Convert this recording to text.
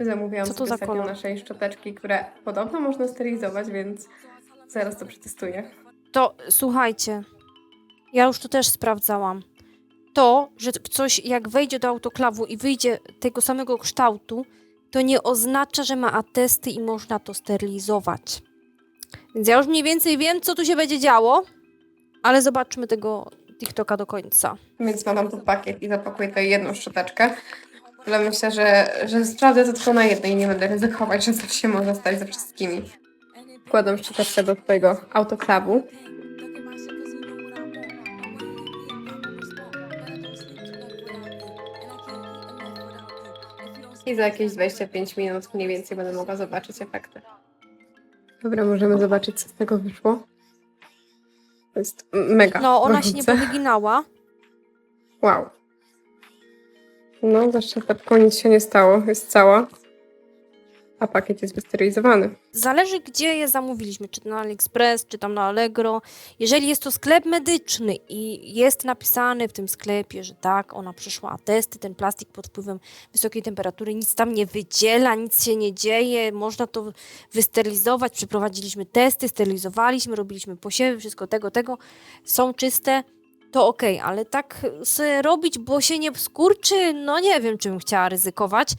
Zamówiłam Co to za kolor? naszej szczoteczki, które podobno można sterylizować, więc zaraz to przetestuję. To słuchajcie, ja już to też sprawdzałam. To, że coś jak wejdzie do autoklawu i wyjdzie tego samego kształtu, to nie oznacza, że ma atesty i można to sterylizować. Więc ja już mniej więcej wiem, co tu się będzie działo, ale zobaczmy tego TikToka do końca. Więc mam tu pakiet i zapakuję to jedną szczoteczkę. Ale myślę, że, że sprawdzę to tylko na jednej i nie będę ryzykować, że coś się może stać ze wszystkimi. Wkładam szczoteczkę do twojego autoklawu. I za jakieś 25 minut mniej więcej będę mogła zobaczyć efekty. Dobra, możemy zobaczyć, co z tego wyszło. To jest mega. No, ona się nie powyginała. Wow. No, za szczoteczką nic się nie stało, jest cała. A pakiet jest wysterylizowany. Zależy, gdzie je zamówiliśmy, czy na AliExpress, czy tam na Allegro. Jeżeli jest to sklep medyczny i jest napisane w tym sklepie, że tak, ona przeszła atesty, ten plastik pod wpływem wysokiej temperatury, nic tam nie wydziela, nic się nie dzieje, można to wysterylizować, przeprowadziliśmy testy, sterylizowaliśmy, robiliśmy posiewy, wszystko tego, tego, są czyste, to okej, ale tak sobie robić, bo się nie skurczy, no nie wiem, czym chciała ryzykować.